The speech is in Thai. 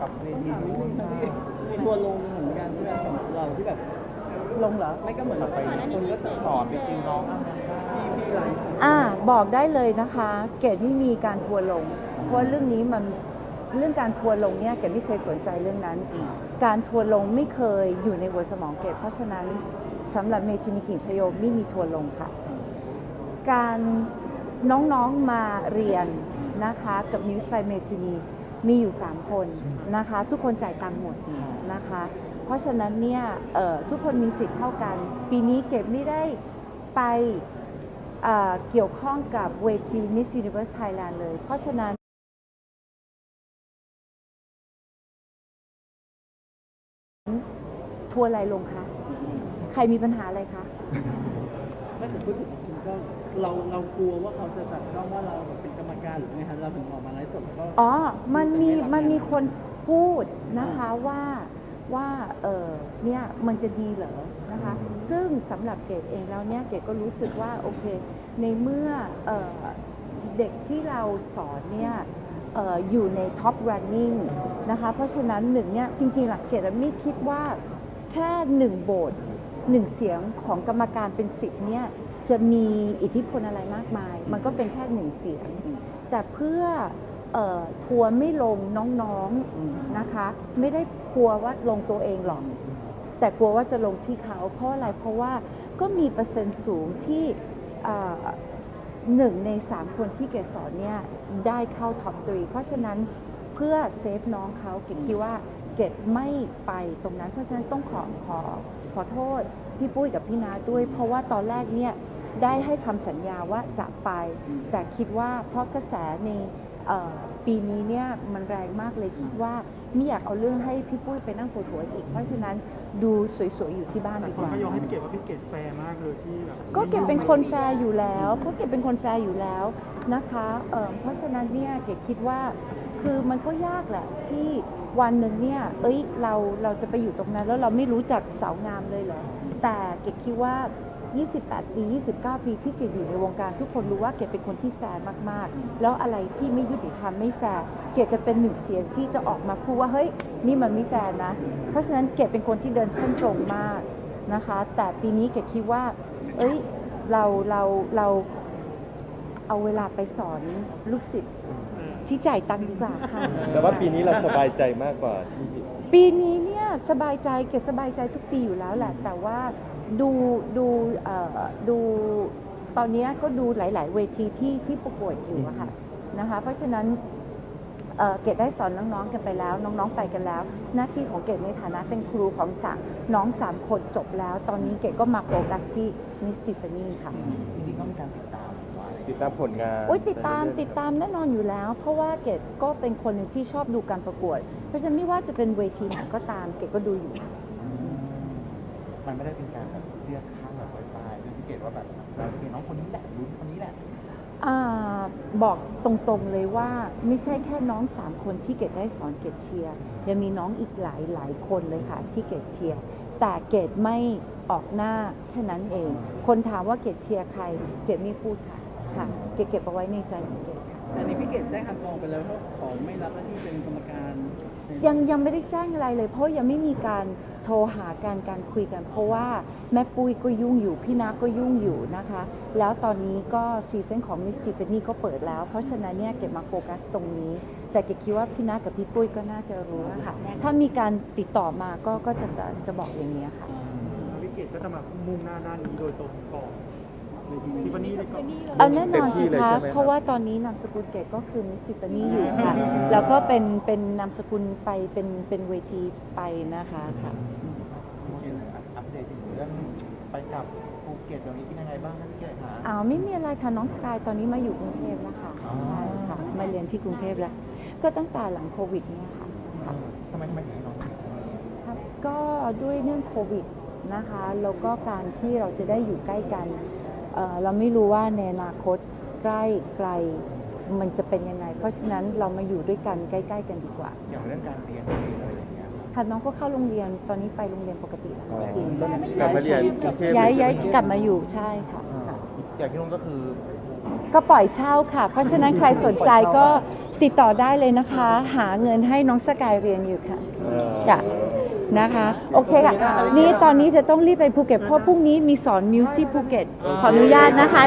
กับเวทีนู้นมีทัวร์ลงเหมือนกันใช่ไหมสำหรับเราที่แบบลงเหรอไม่ก็เหมือนแบบไปคนก็จะสอนจริงๆน้องที่ที่ไลฟ์อ่าบอกได้เลยนะคะ เกดไม่มีการทัวร์ลง เพราะเรื่องนี้มันเรื่องการทัวร์ลงเนี่ยเกดไม่เคยสนใจเรื่องนั้น การทัวร์ลงไม่เคยอยู่ในหัวสมองเกดเพราะฉะนั้นสำหรับเมทินิกิพโยไม่มีทัวร์ลงค่ะ การน้องๆมาเรียนนะคะกับมิวส์ไฟเมทินี มีอยู่ 3 คนนะคะ ทุกคนจ่ายตังค์หมดนะคะ เพราะฉะนั้นเนี่ยทุกคนมีสิทธิ์เท่ากัน ปีนี้เก็บไม่ได้ไปเเกี่ยวข้องกับเวที Miss Universe Thailand เลย เพราะฉะนั้นทัวร์อะไรลงคะ ใครมีปัญหาอะไรคะ ไม่ถึงพูดถึงก็เราเรากลัวว่าเขาจะจับจ้องว่าเราแบบเป็นกรรมการหรือไงฮะเราถึงออกมาไลฟ์สดแล้วก็อ๋อ มันมีจะไรับมันมีงาคนพูดนะคะว่าว่าเออเนี่ยมันจะดีเหรอนะคะ ซึ่งสำหรับเกดเองแล้วเนี่ยเกดก็รู้สึกว่าโอเค ในเมื่อเออเด็กที่เราสอนเนี่ยเอออยู่ในท็อป running นะคะ เพราะฉะนั้นหนึ่งเนี่ยจริงๆหลักเกดไม่คิดว่าแค่หนึ่งโบส หนึ่งเสียงของกรรมการเป็นสิบเนี่ยจะมีอิทธิพลอะไรมากมาย มันก็เป็นแค่หนึ่งเสียง แต่เพื่อทัวร์ไม่ลงน้องๆนะคะ ไม่ได้กลัวว่าลงตัวเองหรอก แต่กลัวว่าจะลงที่เขา เพราะอะไรเพราะว่าก็มีเปอร์เซ็นต์สูงที่หนึ่งในสามคนที่เกสอนเนี่ยได้เข้าท็อปทรีเพราะฉะนั้น พื่อเซฟน้องเขาเกดคิดว่าเกดไม่ไปตรงนั้น เพราะฉะนั้นต้องขอขอขอโทษพี่ปุ้ยกับพี่นาด้วย เพราะว่าตอนแรกเนี่ยได้ให้คำสัญญาว่าจะไป แต่คิดว่าเพราะกระแสในเอ่อปีนี้เนี่ยมันแรงมากเลยคิดว่าไม่อยากเอาเรื่องให้พี่ปุ้ยไปนั่งปวดหัวอีก เพราะฉะนั้นดูสวยๆอยู่ที่บ้านแต่ดีคกนว่าก็ยอมให้พี่เกดว่าพี่เกดแฟร์มากเลยที่แบบก็เก็บเป็นคนแฟร์อยู่แล้วก็เก็บเป็นคนแฟร์อยู่แล้วนะคะเอ่อเพราะฉะนั้นเนี่ยเกดคิดว่า คือมันก็ยากแหละที่วันหนึ่งเนี่ย เอ้ยเราเราจะไปอยู่ตรงนั้น แล้วเราไม่รู้จักสาวงามเลยเหรอแต่เกดคิดว่า 28 ปี 29 ปีที่เกดอยู่ในวงการทุกคนรู้ว่าเกดเป็นคนที่แฟร์มากๆ แล้วอะไรที่ไม่ยุติธรรมไม่แฟร์เกดจะเป็นหนึ่งเสียงที่จะออกมาพูดว่าเฮ้ยนี่มันไม่แฟร์นะ เพราะฉะนั้นเกดเป็นคนที่เดินเส้นตรงมากนะคะ แต่ปีนี้เกดคิดว่า เอ้ยเราเราเราเอาเวลาไปสอนลูกศิษย์ ที่จ่ายตังค์ดีกว่าค่ะ แต่ว่าปีนี้เราสบายใจมากกว่าที่ปีนี้เนี่ยสบายใจเกดสบายใจทุกปีอยู่แล้วแหละ แต่ว่าดูดูเอ่อดูตอนเนี้ยก็ดูหลาย ๆ เวทีที่ที่ประกวดอยู่อะค่ะนะคะ เพราะฉะนั้นเอ่อเกดได้สอนน้องๆกันไปแล้ว น้องๆไปกันแล้ว หน้าที่ของเกดในฐานะเป็นครูของสามน้องสามคนจบแล้ว ตอนนี้เกดก็มาโฟกัสที่มิสซิฟานี่ค่ะ จริงๆก็มีการติด ตามว่าติดตามผลงานโอ้ยติดตามติดตามแน่นอนอยู่แล้ว เพราะว่าเกดก็เป็นคนหนึ่งที่ชอบดูการประกวด เพราะฉะนั้นไม่ว่าจะเป็นเวทีไหนก็ตามเกดก็ดูอยู่ มันไม่ได้เป็นการแบบเลือกข้างแบบไปๆคือพี่เกดว่าแบบเราเชียร์น้องคนนี้แหละลุ้นคนนี้แหละอ่าบอกตรงๆเลยว่าไม่ใช่แค่น้องสามคนที่เกดได้สอนเกดเชียร์ยังมีน้องอีกหลายหลายคนเลยค่ะ ที่เกดเชียร์แต่เกดไม่ออกหน้าแค่นั้นเอง คนถามว่าเกดเชียร์ใคร เกดไม่พูดค่ะ ค่ะ เกดเก็บเอาไว้ในใจของเกดค่ะแต่นี่พี่เกดแจ้งทางกองไปแล้วว่าขอไม่รับหน้าที่เป็นกรรมการในยังยังไม่ได้แจ้งอะไรเลย เพราะยังไม่มีการโทรหาการการคุยกัน เพราะว่าแม่ปุ้ยก็ยุ่งอยู่พี่นาก็ยุ่งอยู่นะคะ แล้วตอนนี้ก็ซีซั่นของมิสซิ f ฟนี่ก็เปิดแล้ว เพราะฉะนั้นเนี่ยเก็บมาโฟกัสตรงนี้ แต่เก็บคิดว่าพี่นากับพี่ปุ้ยก็น่าจะรู้อะค่ะ ถ้ามีการติดต่อมาก็ก็จะจะจะบอกอย่างนี้ยค่ะ พี่เกดก็จะมามุ่งหน้าด้านนี้โดยตรงก่อนใน ทีที่วันนี้เลยก่อน เอาแน่นอนเต็มที่สิเลยคะใช่ไหมครับ เพราะว่าตอนนี้นามสกุลเกดก็คือมิสซิฟ f นี่อยู่ค่ะ แล้วก็เป็นเป็นนามสกุลไปเป็นเป็นเวทีไปนะคะค่ะอัปเดตถึงเรื่องไปกลับภูเก็ตตรงนี้เป็นยังไงบ้างนะพี่เกดคะ อ้าวไม่มีอะไรค่ะน้องสกายตอนนี้มาอยู่กรุงเทพแล้วค่ะอ๋อ ใช่ค่ะมาเรียนที่กรุงเทพแล้ว ก็ตั้งแต่หลังโควิดเนี่ยค่ะค่ะทำไมทำไมถึงให้น้องอยู่ตรงนี้ครับก็ด้วยเรื่องโควิดนะคะแล้วก็การที่เราจะได้อยู่ใกล้กัน เอ่อเราไม่รู้ว่าในอนาคตใกล้ไกลมันจะเป็นยังไง เพราะฉะนั้นเรามาอยู่ด้วยกันใกล้ ๆ กันดีกว่า อย่างเรื่องการเรียนอะไรอย่างเงี้ยค่ะน้องก็เข้าโรงเรียนตอนนี้ไปโรงเรียนปกติแล้วอ๋ออืมกลับมาเรียนกรุงเทพย้ายเลย้ายใช่ไหมกลับมาอยู่ใช่ค่ะค่ะอย่างที่นู้นก็คือ ก็ปล่อยเช่าค่ะ เพราะฉะนั้นใครสนใจก็ติดต่อได้เลยนะคะ หาเงินให้น้องสกายเรียนอยู่ค่ะเออจ้ะ นะคะ โอเคค่ะ นี่ตอนนี้จะต้องรีบไปภูเก็ตเพราะพรุ่งนี้มีสอนมิวสิกภูเก็ตขออนุญาตนะคะ